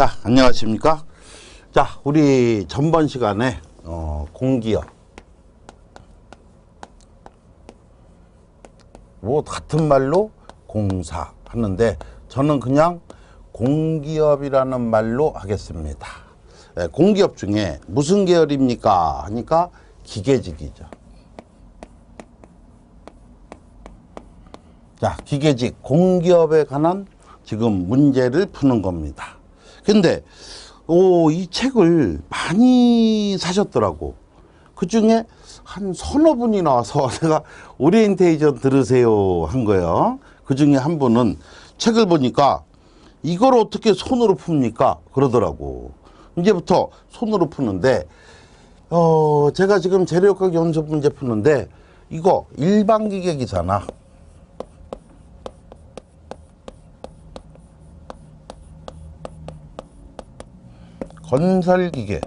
자, 안녕하십니까? 자, 우리 전번 시간에 어, 공기업 뭐 같은 말로 공사 하는데 저는 그냥 공기업이라는 말로 하겠습니다. 예, 공기업 중에 무슨 계열입니까? 하니까 기계직이죠. 자, 기계직 공기업에 관한 지금 문제를 푸는 겁니다. 근데 오, 이 책을 많이 사셨더라고. 그 중에 한 서너 분이 나와서 내가 오리엔테이션 들으세요 한 거예요. 그 중에 한 분은 책을 보니까 이걸 어떻게 손으로 풉니까? 그러더라고. 이제부터 손으로 푸는데, 어, 제가 지금 재료역학 연습 문제 푸는데, 이거 일반 기계 기사나 건설기계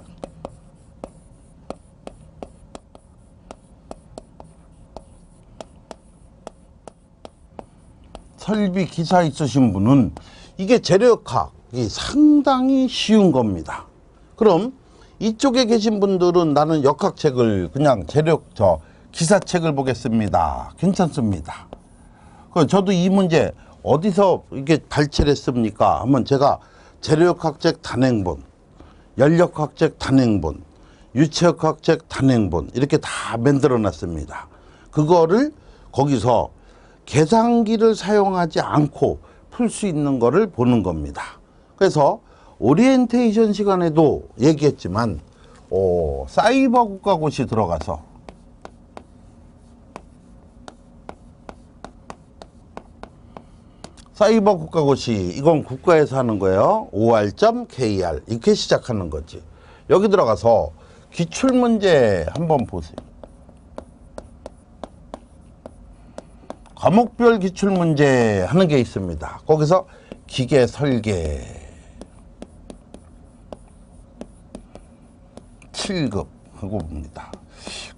설비 기사 있으신 분은 이게 재료역학이 상당히 쉬운 겁니다. 그럼 이쪽에 계신 분들은 나는 역학책을 그냥 재료 저 기사책을 보겠습니다. 괜찮습니다. 그 저도 이 문제 어디서 이게 발췌를 했습니까? 하면 제가 재료역학책 단행본, 연력학책 단행본, 유체역학책 단행본 이렇게 다 만들어 놨습니다. 그거를 거기서 계산기를 사용하지 않고 풀 수 있는 거를 보는 겁니다. 그래서 오리엔테이션 시간에도 얘기했지만 어, 사이버 국가고시 들어가서 사이버 국가고시 이건 국가에서 하는 거예요. or.kr 이렇게 시작하는 거지. 여기 들어가서 기출문제 한번 보세요. 과목별 기출문제 하는 게 있습니다. 거기서 기계 설계 7급 하고 봅니다.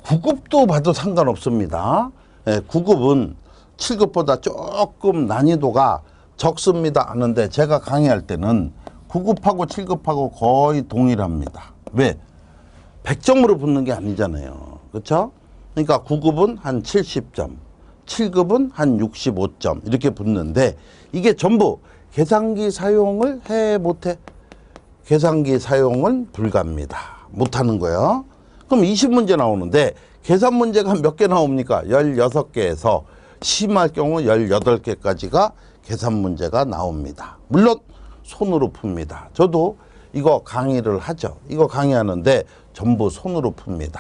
9급도 봐도 상관없습니다. 예, 9급은 7급보다 조금 난이도가 적습니다 하는데 제가 강의할 때는 9급하고 7급하고 거의 동일합니다. 왜? 100점으로 붙는 게 아니잖아요. 그렇죠? 그러니까 9급은 한 70점, 7급은 한 65점 이렇게 붙는데 이게 전부 계산기 사용을 해 못해? 계산기 사용은 불가합니다. 못하는 거예요. 그럼 20문제 나오는데 계산 문제가 몇 개 나옵니까? 16개에서 심할 경우 18개까지가 계산 문제가 나옵니다. 물론 손으로 풉니다. 저도 이거 강의를 하죠. 이거 강의하는데 전부 손으로 풉니다.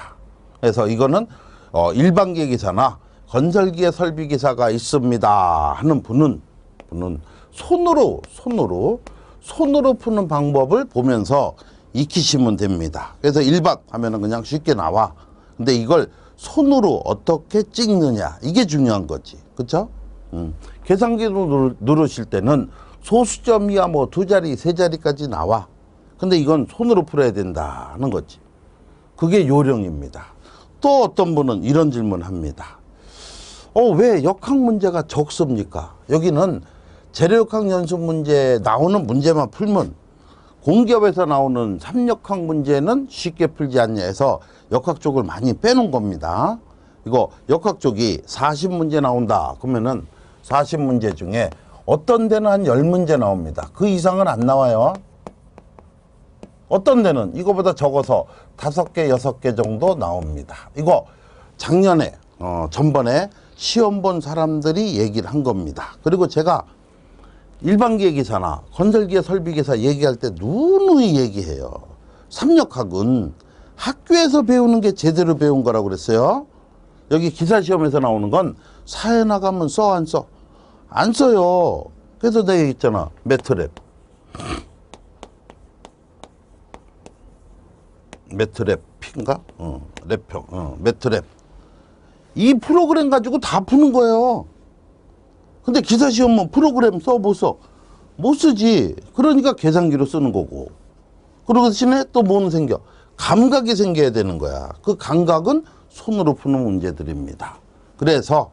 그래서 이거는 어, 일반기계 기사나 건설기계 설비 기사가 있습니다 하는 분은 분은 손으로 손으로 손으로 푸는 방법을 보면서 익히시면 됩니다. 그래서 일반 하면은 그냥 쉽게 나와. 근데 이걸 손으로 어떻게 찍느냐 이게 중요한 거지. 그렇죠? 음. 계산기로 누르- 누르실 때는 소수점이야 뭐 두 자리 세 자리까지 나와. 근데 이건 손으로 풀어야 된다는 거지. 그게 요령입니다. 또 어떤 분은 이런 질문 합니다. 어, 왜 역학 문제가 적습니까? 여기는 재료역학 연습 문제 나오는 문제만 풀면 공기업에서 나오는 삼역학 문제는 쉽게 풀지 않냐 해서 역학 쪽을 많이 빼놓은 겁니다. 이거 역학 쪽이 40문제 나온다. 그러면은 40문제 중에 어떤 데는 한 10문제 나옵니다. 그 이상은 안 나와요. 어떤 데는 이거보다 적어서 다섯 개, 여섯 개 정도 나옵니다. 이거 작년에, 어, 전번에 시험 본 사람들이 얘기를 한 겁니다. 그리고 제가 일반기계 기사나 건설기계 설비기사 얘기할 때 누누이 얘기해요. 삼역학은 학교에서 배우는 게 제대로 배운 거라고 그랬어요. 여기 기사 시험에서 나오는 건 사회 나가면 써 안 써? 안 써요. 그래서 내가 얘기했잖아. 매트랩. 매트랩 핀가? 어, 랩평. 어, 매트랩. 이 프로그램 가지고 다 푸는 거예요. 근데 기사 시험은 프로그램 써못 써? 못 쓰지. 그러니까 계산기로 쓰는 거고. 그러고 대신에 또 뭐는 생겨? 감각이 생겨야 되는 거야. 그 감각은 손으로 푸는 문제들입니다. 그래서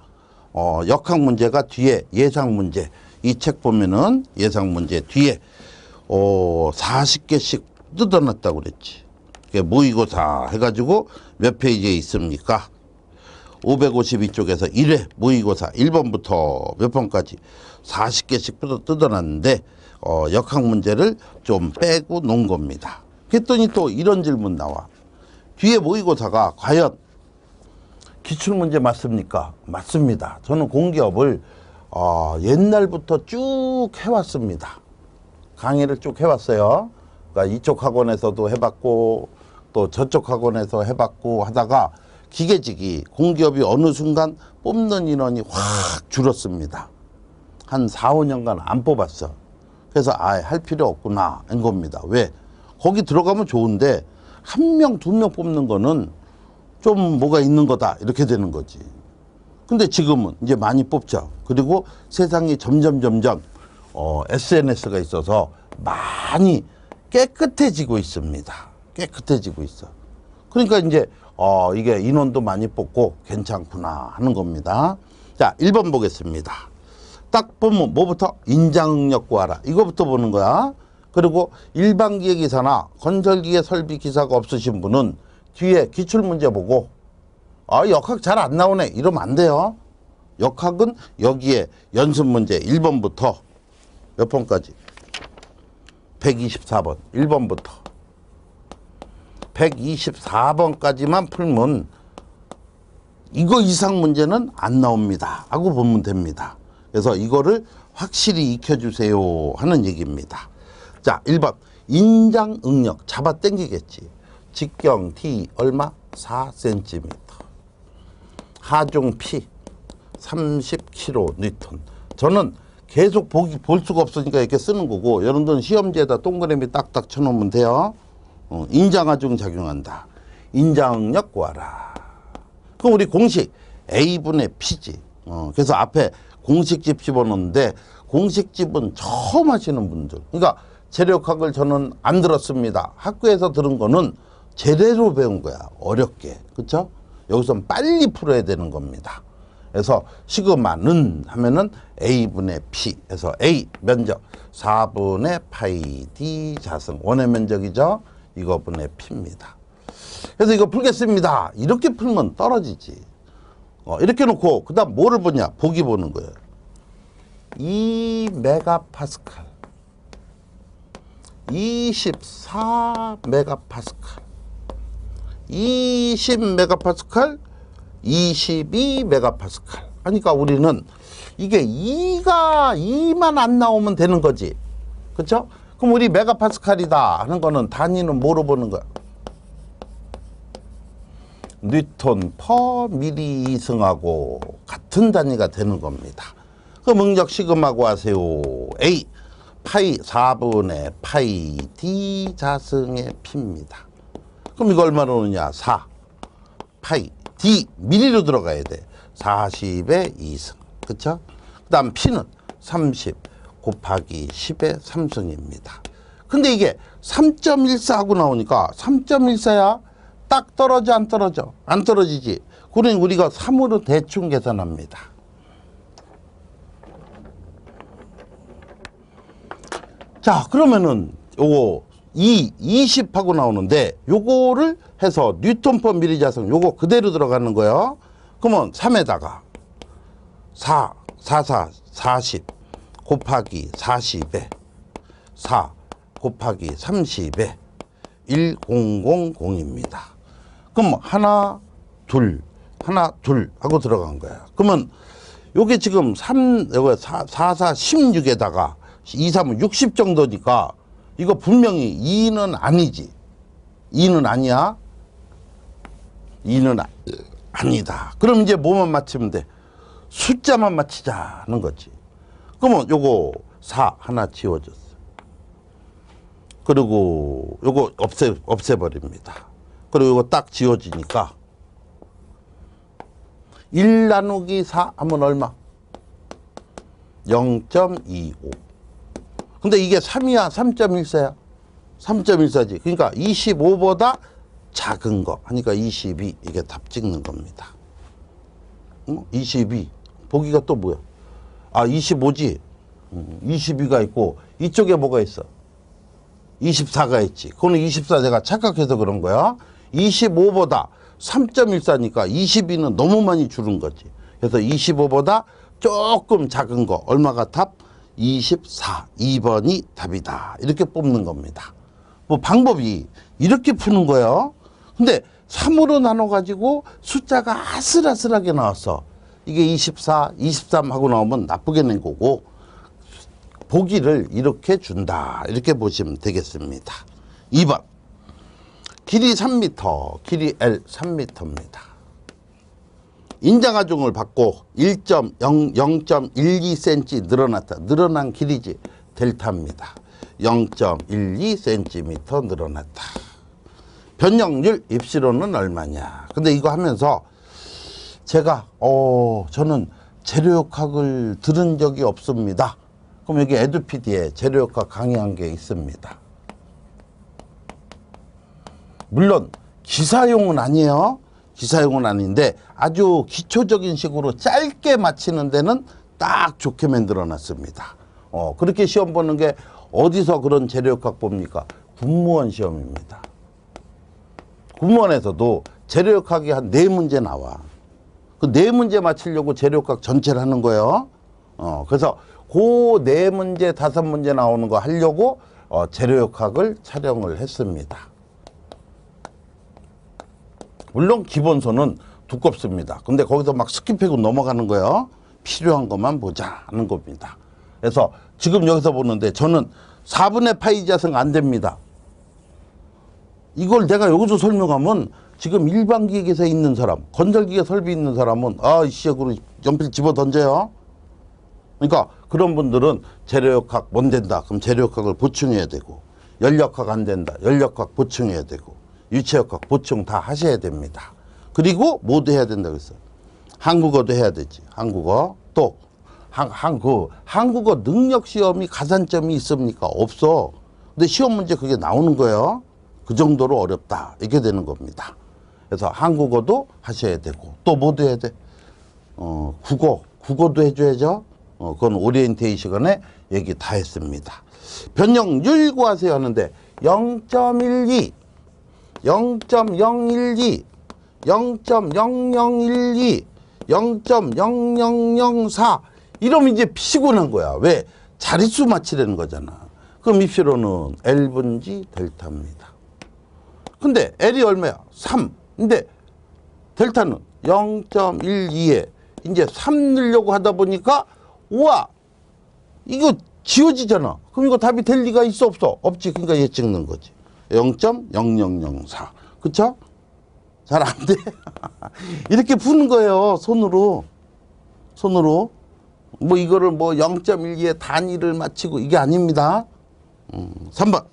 어, 역학 문제가 뒤에 예상 문제 이 책 보면은 예상 문제 뒤에 어, 40개씩 뜯어놨다고 그랬지. 그게 모의고사 해가지고 몇 페이지에 있습니까? 552쪽에서 1회 모의고사 1번부터 몇 번까지 40개씩 뜯어, 뜯어놨는데 어, 역학 문제를 좀 빼고 놓은 겁니다. 그랬더니 또 이런 질문 나와. 뒤에 모의고사가 과연 기출문제 맞습니까? 맞습니다. 저는 공기업을 어, 옛날부터 쭉 해왔습니다. 강의를 쭉 해왔어요. 그러니까 이쪽 학원에서도 해봤고 또 저쪽 학원에서 해봤고 하다가 기계직이 공기업이 어느 순간 뽑는 인원이 확 줄었습니다. 한 4, 5년간 안 뽑았어. 그래서 아, 할 필요 없구나 한 겁니다. 왜? 거기 들어가면 좋은데 한 명, 두 명 뽑는 거는 좀 뭐가 있는 거다 이렇게 되는 거지. 근데 지금은 이제 많이 뽑죠. 그리고 세상이 점점 점점 어, SNS가 있어서 많이 깨끗해지고 있습니다. 깨끗해지고 있어. 그러니까 이제 어, 이게 인원도 많이 뽑고 괜찮구나 하는 겁니다. 자, 1번 보겠습니다. 딱 보면 뭐부터 인장능력 구하라. 이거부터 보는 거야. 그리고 일반 기계 기사나 건설기계 설비 기사가 없으신 분은 뒤에 기출 문제 보고 아, 역학 잘 안 나오네. 이러면 안 돼요. 역학은 여기에 연습 문제 1번부터 몇 번까지? 124번. 1번부터. 124번까지만 풀면 이거 이상 문제는 안 나옵니다. 하고 보면 됩니다. 그래서 이거를 확실히 익혀주세요 하는 얘기입니다. 자, 1번. 인장 응력. 잡아 당기겠지. 직경 T 얼마? 4cm. 하중 P 30kN. 저는 계속 보기, 볼 수가 없으니까 이렇게 쓰는 거고, 여러분들은 시험지에다 동그라미 딱딱 쳐놓으면 돼요. 어, 인장하중 작용한다. 인장력 구하라. 그럼 우리 공식 A분의 P지. 어, 그래서 앞에 공식집 집어넣는데, 공식집은 처음 하시는 분들. 그러니까 재력학을 저는 안 들었습니다. 학교에서 들은 거는 제대로 배운 거야. 어렵게. 그쵸? 여기서 빨리 풀어야 되는 겁니다. 그래서 시그마는 하면은 A분의 P. 해서 A 면적 4분의 파이 D 자승. 원의 면적이죠? 이거분의 P입니다. 그래서 이거 풀겠습니다. 이렇게 풀면 떨어지지. 어, 이렇게 놓고, 그 다음 뭐를 보냐? 보기 보는 거예요. 2 메가파스칼. 24 메가파스칼. 20 메가파스칼, 22 메가파스칼. 그러니까 우리는 이게 2가 2만 안 나오면 되는 거지. 그렇죠? 그럼 우리 메가파스칼이다 하는 거는 단위는 뭐로 보는 거야? 뉴턴 퍼 미리 승하고 같은 단위가 되는 겁니다. 그럼 응력 시금하고 하세요. A 파이 4분의 파이 D 자승의 P입니다. 그럼 이거 얼마나 오느냐? 4 파이 D 미리로 들어가야 돼. 40의 2승. 그쵸? 그 다음 P는 30 곱하기 10의 3승입니다. 근데 이게 3.14하고 나오니까 3.14야 딱 떨어져 안 떨어져? 안 떨어지지. 그러니 우리가 3으로 대충 계산합니다. 자, 그러면은 요거 2, 20하고 나오는데 요거를 해서 뉴턴 퍼 미리 자성 요거 그대로 들어가는 거예요. 그러면 3에다가 4, 4, 4, 40 곱하기 40에 4 곱하기 30에 1000입니다. 그럼 하나, 둘, 하나, 둘 하고 들어간 거야. 그러면 요게 지금 3, 요거 4, 4, 4, 16에다가 2, 3은 60 정도니까 이거 분명히 2는 아니지. 2는 아니야. 2는 아, 아니다. 그럼 이제 뭐만 맞추면 돼? 숫자만 맞히자는 거지. 그러면 요거 4 하나 지워졌어. 그리고 요거 없애, 없애버립니다. 그리고 요거 딱 지워지니까 1 나누기 4 하면 얼마? 0.25. 근데 이게 3이야? 3.14야? 3.14지. 그러니까 25보다 작은 거 하니까 22 이게 답 찍는 겁니다. 어? 22 보기가 또 뭐야? 아 25지. 22가 있고 이쪽에 뭐가 있어? 24가 있지. 그거는 24 제가 착각해서 그런 거야. 25보다 3.14니까 22는 너무 많이 줄은 거지. 그래서 25보다 조금 작은 거 얼마가 답? 24. 2번이 답이다. 이렇게 뽑는 겁니다. 뭐 방법이 이렇게 푸는 거예요. 근데 3으로 나눠 가지고 숫자가 아슬아슬하게 나왔어. 이게 24, 23 하고 나오면 나쁘게 낸 거고 보기를 이렇게 준다. 이렇게 보시면 되겠습니다. 2번. 길이 3m, 길이 L 3m입니다. 인장하중을 받고 1.0, 0.12cm 늘어났다. 늘어난 길이지. 델타입니다. 0.12cm 늘어났다. 변형률 입시로는 얼마냐. 근데 이거 하면서 제가 어 저는 재료역학을 들은 적이 없습니다. 그럼 여기 에듀피디에 재료역학 강의한 게 있습니다. 물론 기사용은 아니에요. 기사용은 아닌데 아주 기초적인 식으로 짧게 맞히는 데는 딱 좋게 만들어 놨습니다. 어, 그렇게 시험 보는 게 어디서 그런 재료역학 봅니까? 군무원 시험입니다. 군무원에서도 재료역학이 한 네 문제 나와. 그 네 문제 맞히려고 재료역학 전체를 하는 거예요. 어, 그래서 그 네 문제, 다섯 문제 나오는 거 하려고 어, 재료역학을 촬영을 했습니다. 물론 기본서는 두껍습니다. 근데 거기서 막 스킵하고 넘어가는 거예요. 필요한 것만 보자 하는 겁니다. 그래서 지금 여기서 보는데 저는 4분의 파이 자승 안 됩니다. 이걸 내가 여기서 설명하면 지금 일반기획에서 있는 사람, 건설기계 설비 있는 사람은 아, 이씨역으로 연필 집어 던져요. 그러니까 그런 분들은 재료역학 못 된다. 그럼 재료역학을 보충해야 되고 연력학 안 된다. 연력학 보충해야 되고 유체역학 보충 다 하셔야 됩니다. 그리고 모두 해야 된다 그랬어. 한국어도 해야 되지. 한국어 또 한, 한, 그, 한국어 능력 시험이 가산점이 있습니까? 없어. 근데 시험 문제 그게 나오는 거예요. 그 정도로 어렵다. 이렇게 되는 겁니다. 그래서 한국어도 하셔야 되고 또 뭐도 해야 돼? 어, 국어, 국어도 해줘야죠. 어, 그건 오리엔테이 시간에 얘기 다 했습니다. 변형률 구하세요 하는데 0.12, 0.012, 0.0012, 0.0004 이러면 이제 피곤한 거야. 왜? 자릿수 맞히려는 거잖아. 그럼 입시로는 L분지 델타입니다. 근데 L이 얼마야? 3. 근데 델타는 0.12에 이제 3 넣으려고 하다 보니까 우와 이거 지워지잖아. 그럼 이거 답이 될 리가 있어 없어? 없지. 그러니까 얘 찍는 거지. 0.0004. 그쵸? 잘 안 돼. 이렇게 푸는 거예요. 손으로. 손으로. 뭐 이거를 뭐 0.12의 단위를 맞히고 이게 아닙니다. 음, 3번.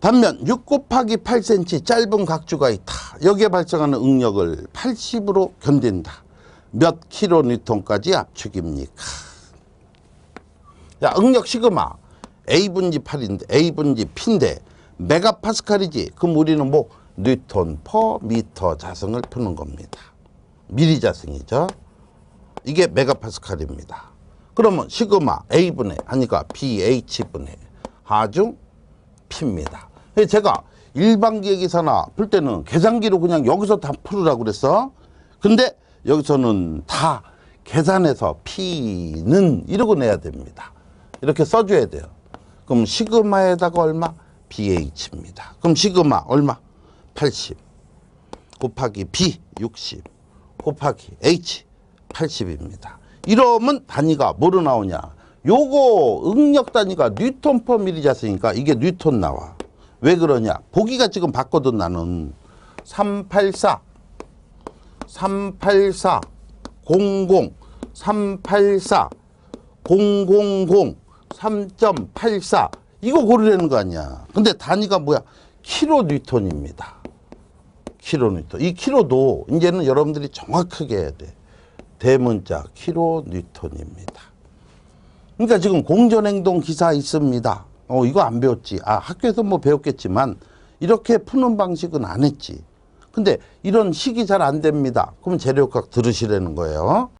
단면 6 곱하기 8cm 짧은 각주가 있다. 여기에 발생하는 응력을 80으로 견딘다. 몇 킬로니톤까지 압축입니까? 야, 응력 시그마 A분지 8인데 A분지 P인데 메가파스칼이지. 그럼 우리는 뭐 뉴턴 퍼 미터 자승을 푸는 겁니다. 미리 자승이죠. 이게 메가파스칼입니다. 그러면 시그마 A분의 하니까 BH분의 하중 P입니다. 제가 일반기획이사나 풀 때는 계산기로 그냥 여기서 다 풀으라고 그랬어. 근데 여기서는 다 계산해서 P는 이러고 내야 됩니다. 이렇게 써줘야 돼요. 그럼 시그마에다가 얼마? BH입니다. 그럼 시그마 얼마? 80 곱하기 B 60 곱하기 H 80입니다. 이러면 단위가 뭐로 나오냐? 요거 응력 단위가 뉴턴 퍼 미리자스니까 이게 뉴턴 나와. 왜 그러냐? 보기가 지금 봤거든 나는 384 384 00 384 000 3.84 이거 고르라는 거 아니야. 근데 단위가 뭐야? 킬로 뉴턴입니다. 킬로 뉴턴. 이 킬로도 이제는 여러분들이 정확하게 해야 돼. 대문자 킬로 뉴턴입니다. 그러니까 지금 공전행동 기사 있습니다. 어, 이거 안 배웠지. 아, 학교에서 뭐 배웠겠지만 이렇게 푸는 방식은 안 했지. 근데 이런 식이 잘 안 됩니다. 그럼 재료각 들으시라는 거예요.